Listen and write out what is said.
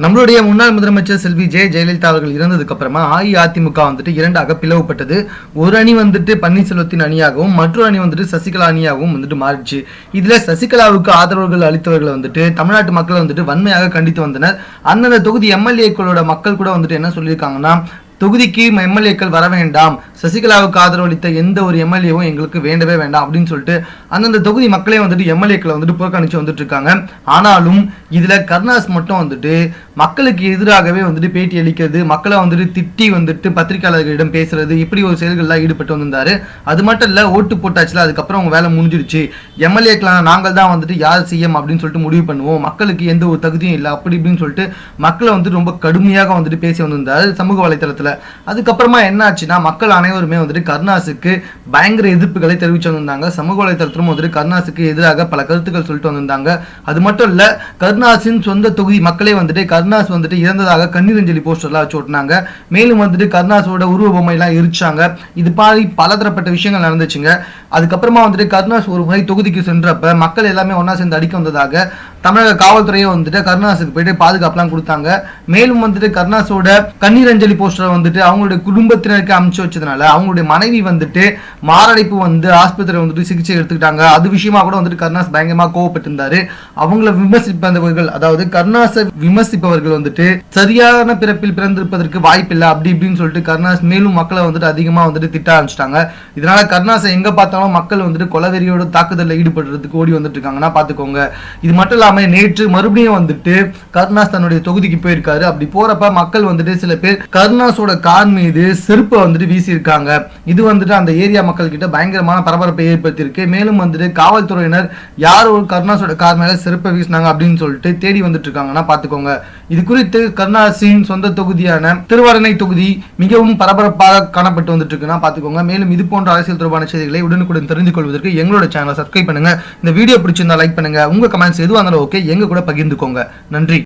நம்மளுடைய முன்னாள் முதலமைச்சர் செல்வி ஜெய ஜெயலலிதா அவர்கள் இறந்ததுக்கு அப்புறமா அஇஅதிமுக வந்துட்டு இரண்டாக பிளவுபட்டது. ஒரு அணி வந்துட்டு பன்னீர்செல்வத்தின் அணியாகவும் மற்றொரு அணி வந்துட்டு சசிகலா அணியாகவும் வந்துட்டு மாறிடுச்சு. இதுல சசிகலாவுக்கு ஆதரவுகள் அளித்தவர்களை வந்துட்டு தமிழ்நாட்டு மக்கள் வந்துட்டு வன்மையாக கண்டித்து வந்தனர். அந்தந்த தொகுதி எம்எல்ஏக்களோட மக்கள் கூட வந்துட்டு என்ன சொல்லியிருக்காங்கன்னா தொகுதிக்கு எம்எல்ஏக்கள் வர வேண்டாம். சசிகலாவுக்கு ஆதரவளித்த எந்த ஒரு எம்எல்ஏவும் எங்களுக்கு வேண்டவே வேண்டாம் அப்படின்னு சொல்லிட்டு அந்தந்த தொகுதி மக்களே வந்துட்டு எம்எல்ஏக்களை வந்துட்டு புறக்கணிச்சு வந்துட்டு இருக்காங்க ஆனாலும் இதுல கருணாஸ் மட்டும் வந்துட்டு மக்களுக்கு எதிராகவே வந்துட்டு பேட்டி அளிக்கிறது மக்களை வந்துட்டு திட்டி வந்துட்டு பத்திரிகையாளர்களிடம் பேசுறது இப்படி ஒரு செயல்கள்லாம் ஈடுபட்டு வந்திருந்தாரு. அது மட்டும் இல்ல ஓட்டு போட்டாச்சுல அதுக்கப்புறம் அவங்க வேலை முடிஞ்சிருச்சு. எம்எல்ஏக்கெலாம் நாங்கள் தான் வந்துட்டு யார் சிஎம் அப்படின்னு சொல்லிட்டு முடிவு பண்ணுவோம். மக்களுக்கு எந்த ஒரு தகுதியும் இல்லை அப்படி இப்படின்னு சொல்லிட்டு மக்களை வந்துட்டு ரொம்ப கடுமையாக வந்துட்டு பேசி வந்திருந்தாரு சமூக வலைத்தளத்துல. அதுக்கப்புறமா என்ன ஆச்சுன்னா மக்கள் அனைவருமே வந்துட்டு கருணாஸுக்கு பயங்கர எதிர்ப்புகளை தெரிவிச்சு வந்திருந்தாங்க. சமூக வலைத்தளத்திலும் வந்துட்டு கருணாஸுக்கு எதிராக பல கருத்துக்கள் சொல்லிட்டு வந்திருந்தாங்க. அது மட்டும் இல்ல கருணாஸின் சொந்த தொகுதி மக்களே வந்துட்டு கருணாஸ் வந்துட்டு இறந்ததாக கண்ணீரஞ்சலி போஸ்டர்லாம் வச்சு ஓட்டினாங்க. மேலும் வந்துட்டு கருணாஸோட உருவ பொம்மையெல்லாம் எரிச்சாங்க. இது மாதிரி பலதரப்பட்ட விஷயங்கள் நடந்துச்சுங்க. அதுக்கப்புறமா வந்துட்டு கருணாஸ் ஒரு முறை தொகுதிக்கு சென்றப்ப மக்கள் எல்லாமே ஒன்றா சேர்ந்து அடிக்க வந்ததாக தமிழக காவல்துறையும் வந்துட்டு கருணாசுக்கு போயிட்டு பாதுகாப்புலாம் கொடுத்தாங்க. மேலும் வந்துட்டு கருணாசோட கண்ணீரஞ்சலி போஸ்டரை வந்துட்டு அவங்களுடைய குடும்பத்தினருக்கு அமுச்சு வச்சதுனால அவங்களுடைய மனைவி வந்துட்டு மாரடைப்பு வந்து ஆஸ்பத்திரி வந்துட்டு சிகிச்சை எடுத்துக்கிட்டாங்க. அது விஷயமா கூட வந்துட்டு கருணாஸ் பயங்கரமா கோவப்பட்டிருந்தாரு. அவங்கள விமர்சிப்பவர்கள் அதாவது கருணாசை விமர்சிப்பவர்கள் வந்துட்டு சரியான பிறப்பில் பிறந்திருப்பதற்கு வாய்ப்பில்லை அப்படி இப்படின்னு சொல்லிட்டு கருணாஸ் மேலும் மக்களை வந்துட்டு அதிகமா வந்துட்டு திட்ட ஆரம்பிச்சிட்டாங்க. இதனால கருணாசை எங்க பார்த்தாலும் மக்கள் வந்துட்டு கொலவெறியோட தாக்குதலில் ஈடுபடுறதுக்கு ஓடி வந்துட்டு இருக்காங்கன்னா பாத்துக்கோங்க. இது மட்டும் இல்லாமல் நேற்று மறுபடியும் வந்துட்டு கருணாஸ் தன்னுடைய தொகுதிக்கு போயிருக்காரு. அப்படி போறப்ப மக்கள் வந்துட்டு சில பேர் கருணாஸோட கார் மீது செருப்பை வந்துட்டு வீசியிருக்காங்க. இது வந்துட்டு அந்த ஏரியா மக்கள் கிட்ட பயங்கரமான பரபரப்பை ஏற்படுத்தியிருக்கு. மேலும் வந்துட்டு காவல்துறையினர் யார் ஒரு கருணாஸோட கார் மேல செருப்பை வீசினாங்க அப்படின்னு சொல்லிட்டு தேடி வந்துட்டு இருக்காங்கன்னா பாத்துக்கோங்க இது குறித்து கருணாசின் சொந்த தொகுதியான திருவரணை தொகுதி மிகவும் பரபரப்பாக காணப்பட்டு வந்துட்டு இருக்குன்னா பாத்துக்கோங்க மேலும் இது போன்ற அரசியல் தொடர்பான செய்திகளை உடனுக்குடன் தெரிந்து கொள்வதற்கு எங்களோட சேனலை சப்ஸ்கிரைப் பண்ணுங்க. இந்த வீடியோ பிடிச்சிருந்தா லைக் பண்ணுங்க. உங்க கமெண்ட்ஸ் எதுவாக இருந்தாலும் ஓகே எங்க கூட பகிர்ந்துக்கோங்க. நன்றி.